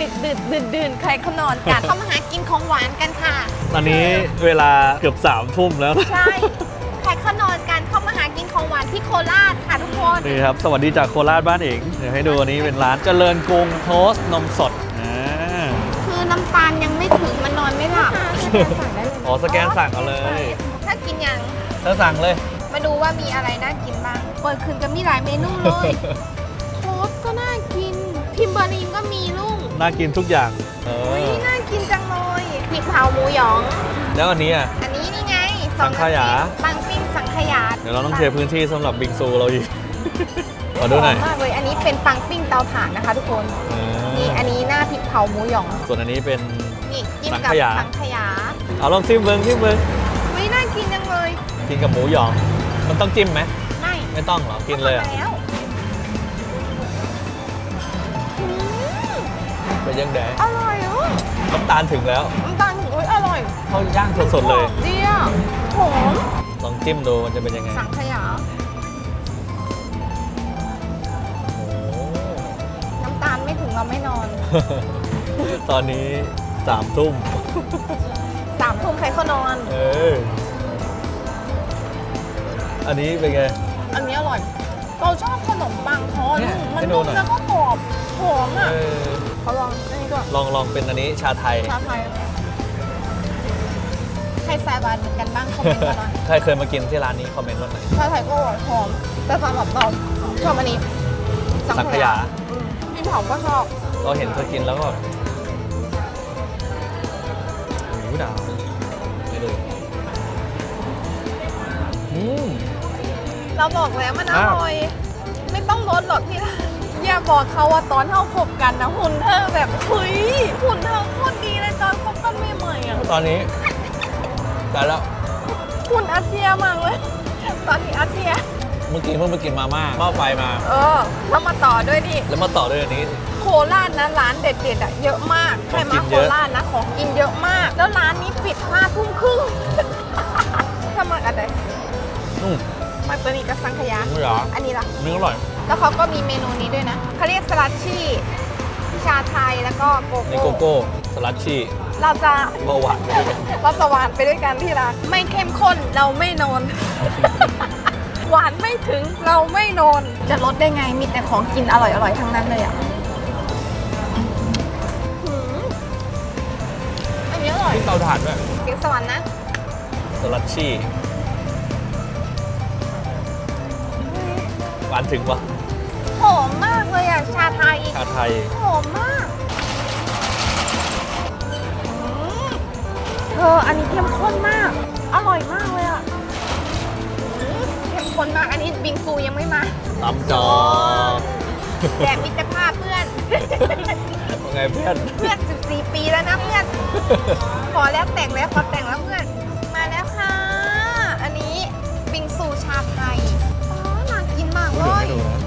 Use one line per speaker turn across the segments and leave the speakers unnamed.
ดึกดื่นดื่นดื่นใครเขานอนกันเข้ามาหากินของหวานกันค่ะ
ตอนนี้เวลาเกือบสามทุ่มแล้ว
ใช่ใครเขานอนกันเข้ามาหากินของหวานที่โคราชค่ะทุกคน
นี่ครับ สวัสดีจากโคราชบ้านเองเดี๋ยวให้ดูอันนี้เป็นร้านเจริญกรุงโทสต์นมสดอ่า
คือน้ำตาลยังไม่ถึงมันนอนไม่หลับ
อ๋อสแกนสั่งเอาเลย
ถ้ากินยัง
เธอสั่งเลย
มาดูว่ามีอะไรน่ากินบ้างเปิดคืนก็มีหลายเมนูเลยโทสต์ก็น่ากินพิมเบอร์นี นก็มีลุง
น่ากินทุกอย่างเอ
อุ้ย
อ
น่ากินจังเลยพริกเผาหมูหยอง
แล้วอันนี้อะ
อันนี้นี่ไง
สังขยา
ปังปิ้งสังขยา
เดี๋ยวเราต้องเคลียร์พื้นที่สำหรับบิงซูเราอีก ขอดูหน่อย
มากเลยอันนี้เป็นปังปิ้งเตาถ่านนะคะทุกคน
อ่า
นี่อันนี้หน้าพริกเผาหมูหยอง
ส่วนอันนี้เป็น
นี่จิ้ม
สัง
กับ
ขยา
สังขยา
เอาลองซิมเบิงซิมเบิง
ไม่น่ากินจังเลย
กินกับหมูหยอง มันต้องจิ้มไหม
ไม่
ไม่ต้องเหรอกินเลยอะ
ทำมาแล้ว
เป็นยังไง
อร่อยอะ
น้ำตาลถึงแล้ว
น้ำตาลอุ้ยอร่อย
เขาย่างสดๆเลย
ดีอะหอม
ลองจิ้มดูมันจะเป็นยังไง
สังขยา
โอ้
น้ำตาลไม่ถึงเราไม่นอน
ตอนนี้สามทุ่ม
สามทุ่มใครเขานอน
เอออันนี้เป็นไง
อันนี้อร่อย เราชอบขนมปังทอด
เนี่ย
มัน
ให้ดู
นุ่ม
หน่อย
แล้วก็ ลอง
ลองเป็นอันนี้ชาไทย
ชาไทยใครสายหวานเหมือนกันบ้างคอมเมนต์มาหน่อย
ใครเคยมากินที่ร้านนี้คอมเมนต์ว่าไหนอย
ชาไทยก็อร่อยหอมแต่สำหรับเราชอบอันนี้
สังขยา
อืมพี่เผาก็ชอบ
เราเห็นเธอกินแล้วก็แบบโอ้โหดาวไม่ดูอืม
เราบอกแล้วมันอ
อ้าว
ร่อย ไม่ต้องลดหรอกที่ร้าน อย่าบอกเขาว่าตอนเท่าคบกันนะหุ่นเธอแบบเฮ้ยหุ่นเธอโคตรดีเลยตอนคบกันใหม่ๆอะ
ตอนนี้แต่แล้ว
หุ่นอาเซียมากเลยตอนนี้อาเซีย
เมื่อกี้เพิ่งไปกินมาม่าหม้อไฟมา
เออแล้วมาต่อด้วยดิ
แล้วมาต่อด้วยอันนี้
โคราชนะร้านเด็ดๆอะเยอะมาก
ข
ใคร
องกิ
มานโค
เยอะ
ราชนะของกินเยอะมาก แล้วร้านนี้ปิดห้าทุ่มครึ่งถ้ามาอะไร
อืม
มาตัวนี้กับสังขยา
ไม่เหรอ
อันนี้ล่ะ
อันนี้อร่อย
แล้วเขาก็มีเมนูนี้ด้วยนะเขาเรียกสลัดชี่ ชาไทยแล้วก็โก
นี่
โก้
โกโก้สลัดชี่
เราจะ
เบาหวานไปด้วยกัน
เราจะหวานไปด้วยกันที่รัก ไม่เข้มข้นเราไม่นอน หวานไม่ถึงเราไม่นอน จะลดได้ไงมีแต่ของกินอร่อยๆ ทั้งนั้นเลยอะหืมอันนี้อร่อย
ที่เตาถ่านด้วย
เสียงสวรรค์นะ
สลัดชี่หวานถึงวะ
หอมมากเลยอะ ชาไทย
ชาไทย
หอมมากอืมเธออันนี้เข้มข้นมาก อร่อยมากเลยอะอืมเข้มข้นมาก อันนี้บิงซูยังไม่มา
ตำจอ
แบบมิตรภาพเพื่อน
ว่าไงเพื่อน
เพื่อน 14 ปีแล้วนะเพื่อน ขอแล้วแต่งแล้วขอแต่งแล้วเพื่อน มาแล้วค่ะ อันนี้บิงซูชาไทยอ๋อน่ากินมากเลยไม่เข้มข้นเราไม่น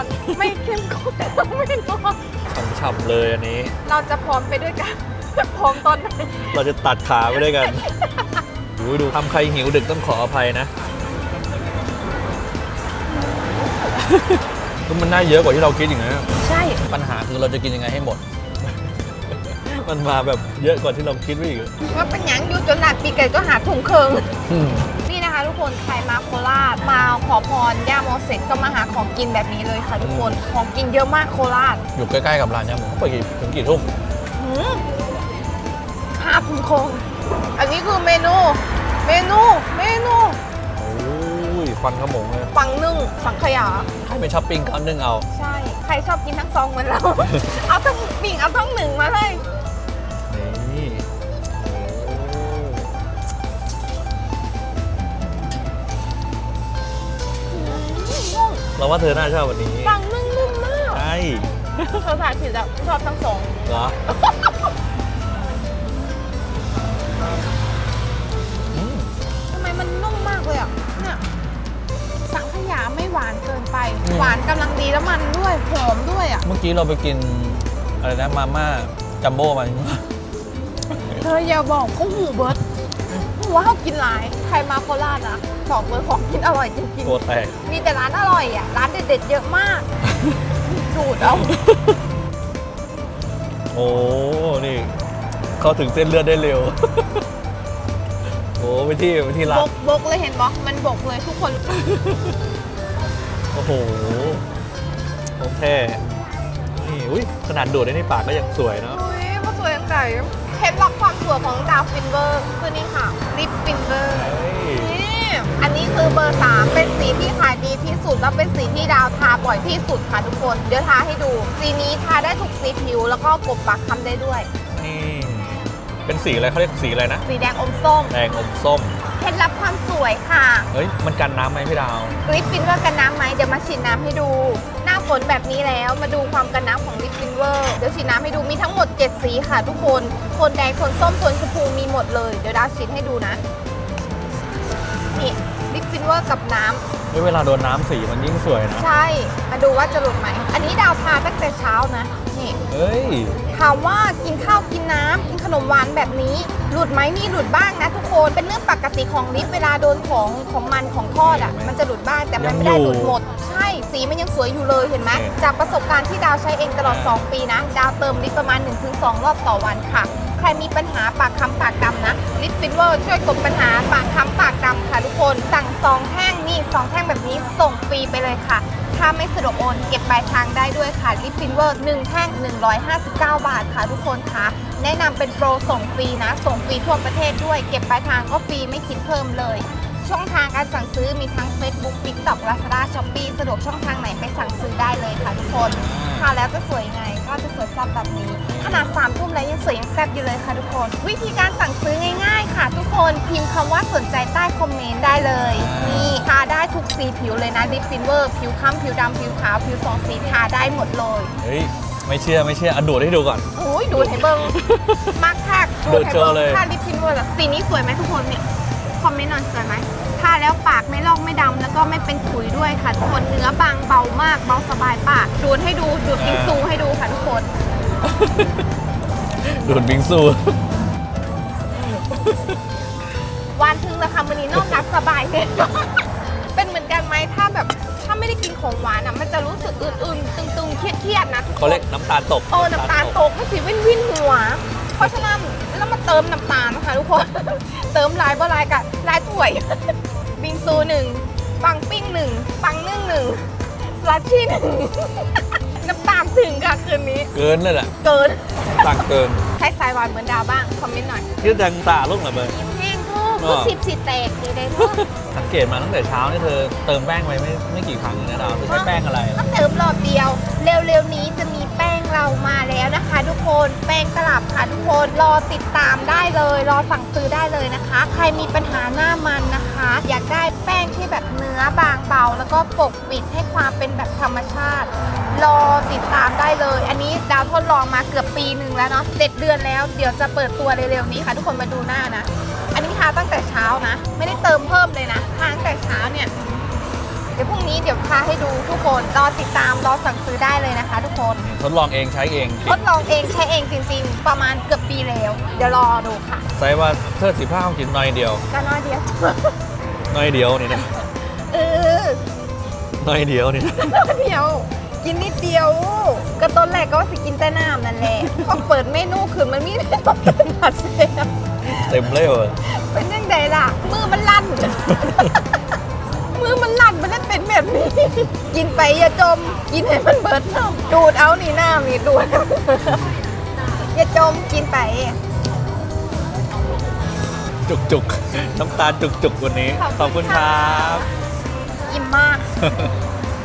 อน ไม่เข้มข้นเราไม่นอน
ฉ่ำๆเลยอันนี้
เราจะพร้อมไปด้วยกันพร้อมตอนไหน
เราจะตัดขาไปด้วยกันดูดูทำใครหิวดึกต้องขออภัยนะคือมันน่าเยอะกว่าที่เราคิดอย่างนี้น
ใช่
ปัญหาคือเราจะกินยังไงให้หมด มันมาแบบเยอะกว่าที่เราคิดไว้อีก
ว่าเป็นหยังอยู่จนหลัดปีเกิดก็หาถุงเคิง
อืม
นี่นะคะทุกคนใครมาโคราชมาขอพรย่าโมเสร็จก็มาหาของกินแบบนี้เลยค่ะทุกคนของกินเยอะมากโคราช
อยู่ใกล้ๆกับร้านยำหมูเปิดกี่ถึงกี่ทุ่ม
หืมหาถุงคงอันนี้คือเมนู เมนู เมนู
โอ้ยควันขโมงเลย
ปังนึ่งสังขยา
ใครไปช้อปปิ้งก็เอานึ่งเอา
ใช่ ใครชอบกินทั้งซองเหมือนเรา เอาทั้งปิ่งเอาทั้งหนึ่งมาเลย
เราว่าเธอน่าชอบวันนี้
ปังนึ่งนุ่มมาก
ใช่
เธอถ่ายผิดแล้วชอบทั้งสอง
เหรออืม
ทำไมมันนุ่มมากเลยอะเนี่ยสังขยาไม่หวานเกินไป หวานกำลังดีแล้วมันด้วยหอมด้วยอะ
เมื่อกี้เราไปกินอะไรนะมาม่าจัมโบ้มา
เธออย่าบอกเขาหูเบิร์ด ว่าเขากินหลาย ใครมาโคราชอะบอกเลยของกินอร่อยจริง
ตัวแตก
ๆ มีแต่ร้านอร่อยอะ ร้านเด็ดๆเยอะมาก ดูดเอา
อ้นี่ เข้าถึงเส้นเลือดได้เร็ว โอ้ไปที่ไปที่
บ
รัด
กบกเลยเห็นบอมันบกเลยทุกคน
โอ้โหโอเคนี่อุ้ยขนาดดูดได้ในปากก็ยังสวยเนาะ
อุ้ยมาสวยจังไก่ เคล็ดลับความสวยของดาวฟินเวอร์คือนี่ค่ะลิปฟินเวอร์
เฮ้ย
นี่อันนี้คือเบอร์ 3 เป็นสีที่ขายดีที่สุด และเป็นสีที่ดาวทาบ่อยที่สุดค่ะทุกคน เดี๋ยวทาให้ดู สีนี้ทาได้ทุกสีผิว แล้วก็กบปากคำได้ด้วย
นี่ เป็นสีอะไรเขาเรียกสีอะไรนะ
สีแดงอมส้ม
แดงอมส้ม
เคล็ดลับความสวยค่ะ
เฮ้ย มันกันน้ำไหมพี่ดาว
ลิปฟินเวอร์กันน้ำไหมเดี๋ยวมาฉีดน้ำให้ดู หน้าฝนแบบนี้แล้วมาดูความกันน้ำของลิปฟิน เวอร์เดี๋ยวฉีดน้ำให้ดูมีทั้งหมด 7 สีค่ะทุกคนโทนแดงโทนส้มโทนชมพูมีหมดเลย เดี๋ยวดาวฉีดให้ดูนะ นี่ลิปฟินเวอร์กับน้ำ
เฮ้ยเวลาโดนน้ำสีมันยิ่งสวยนะ
ใช่ มาดูว่าจะหลุดไหม อันนี้ดาวทาตั้งแต่เช้านะ นี่
เฮ้ย
ถามว่ากินข้าวกิ นน้ำกินขนมหวานแบบนี้ หลุดไหมมีหลุดบ้างนะทุกคนเป็นเรื่องปกติของลิปเวลาโดนของของมันของทอดอะมันจะหลุดบ้างแต่มันไม่ได้หลุดหมด ใช่สีมันยังสวยอยู่เลยเห็นไหม
โอเค
จากประสบการณ์ที่ดาวใช้เองตลอด 2 ปีนะ ดาวเติมลิปประมาณ 1-2 รอบต่อวันค่ะใครมีปัญหาปากคำปากดำนะลิปฟินเวอร์ช่วยกลบปัญหาปากคำปากดำค่ะทุกคนสั่งซองแท่งนี่ซองแท่งแบบนี้ส่งฟรีไปเลยค่ะ ถ้าไม่สะดวกโอนเก็บปลายทางได้ด้วยค่ะลิปฟินเวอร์1แท่ง 159 บาทค่ะทุกคนคะ แนะนำเป็นโปรส่งฟรีนะ ส่งฟรีทั่วประเทศด้วย เก็บปลายทางก็ฟรีไม่คิดเพิ่มเลย ช่องทางการสั่งซื้อมีทั้ง Facebook TikTok Lazada Shopee สะดวกช่องทางไหนไปสั่งซื้อได้เลยค่ะทุกคนทาแล้วจะสวยไงก็จะสวยแซ่บแบบนี้ ขนาด3ามทุ่มแล้วยังสวยยังแซ่บอยู่เลยค่ะทุกคน วิธีการสั่งซื้อง่ายๆ ค่ะ ทุกคนพิมพ์คำว่าสนใจใต้คอมเมนต์ได้เลย นี่ทาได้ทุกสีผิวเลยนะดิฟฟินเวอร์ ผิวค้ำผิวดำผิวขาวผิวสองสีทาได้หมดเลย
เฮ้ย ไม่เชื่อไม่เชื่ออะดูดให้ดูก่อน
โอ้ยดูดให้เบิ้งมากค่ะ
ดูดโชว์เลย
ทาลิปฟินเวอร์แบบสีนี้สวยไหมทุกคนเนี่ยคอมเมนต์หน่อยสวยไหมทาแล้วปากไม่ลอกไม่ดำแล้วก็ไม่เป็นขุยด้วยค่ะทุกคนเนื้อบางเบามากเบาสบายปากดูดให้ดูดูดบิงซูให้ดูค่ะทุกคน
ดูดบิงซู
วานทึงราคามันนี้นอกจากสบายเลยเป็นเหมือนกันไหมถ้าแบบถ้าไม่ได้กินของหวานอะมันจะรู้สึกอื่นๆตึงๆ เครียดๆนะทุกค
เขา
น
เรียกน้ำตาลตก
โอ้น้ำตาลตกก็สิวินวินหัว เพราะฉะนั้นแล้วมาเติมน้ำตาลนะคะทุกคน เติมลายบ่ลายกับลายถ้วย บิงซูหนึ่งปังปิ้งหนึ่งปังนึ่งหนึ่งสลัดชี่หนึ่ง น้ำตาลถึงค่ะคืนนี้
เกินเลยแหละ
เกิน
สั่งเกิน
ใครสายหวานเหมือนดาวบ้าง คอมเมนต์หน่อย
ยืดดังตาลุ่งเหรอเบอร์
แห้งทุ ก
อ๋
คือ
อ
สิบสิแตกเลยได้ทุก
สังเกตมาตั้งแต่เช้านี่เธอเติมแป้งไปไม่ไม่กี่ครั้งเองนะดาวเธอใช้แป้งอะไร
ต้องเติมรอบเดียว เร็วๆนี้จะมีแป้งเรามาแล้วนะคะ ทุกคนแป้งตลับค่ะทุกคนรอติดตามได้เลย รอสั่งซื้อได้เลยนะคะ ใครมีปัญหาหน้ามันนะคะ อยากได้แป้งที่แบบเนื้อบางเบา แล้วก็ปกปิดให้ความเป็นแบบธรรมชาติ รอติดตามได้เลย อันนี้ดาวทดลองมาเกือบปีหนึ่งแล้วเนาะเจ็ดเดือนแล้ว เดี๋ยวจะเปิดตัวเร็วๆนี้ค่ะ ทุกคนมาดูหน้านะ อันนี้ทาตั้งแต่เช้านะ ไม่ได้เติมเพิ่มเลยนะทาตั้งแต่เช้าเนี่ย เดี๋ยวพรุ่งนี้เดี๋ยวทาให้ดูทุกคนรอติดตามรอสั่งซื้อได้เลยนะคะ ทุกคน
ทดลองเองใช้เอง
ทดลองเองใช้เองจริงๆ ประมาณเกือบปีแล้ว เดี๋ยวรอดูค่ะ
ใช้ว่าเธอสิบห้ากินน้อยเดียว
ก็น้อยเดียว
น้อยเดียวนี่นะ
เออ
น้อยเดียวนี่นะ
น้อยเดียว กินนิดเดียว ก็ต้นแรกก็ว่าสิกินแต่น้ำนั่นแหละพอเปิดเมนูขึ้นมันมีแต่ต้นผัดเสีย
เต็มเลยเว้ย
เป็นยังไงล่ะ มือมันลั่น มือมันลั่นมันได้เป็นแบบนี้ กินไปอย่าจม กินให้มันเบิดน้ำดูดเอานี่น้ำนี่ดูดอย่าจมกินไป
จุกจุกน้ำตาลจุกจุกวันนี้ ขอบคุณครับ
อิ่มมาก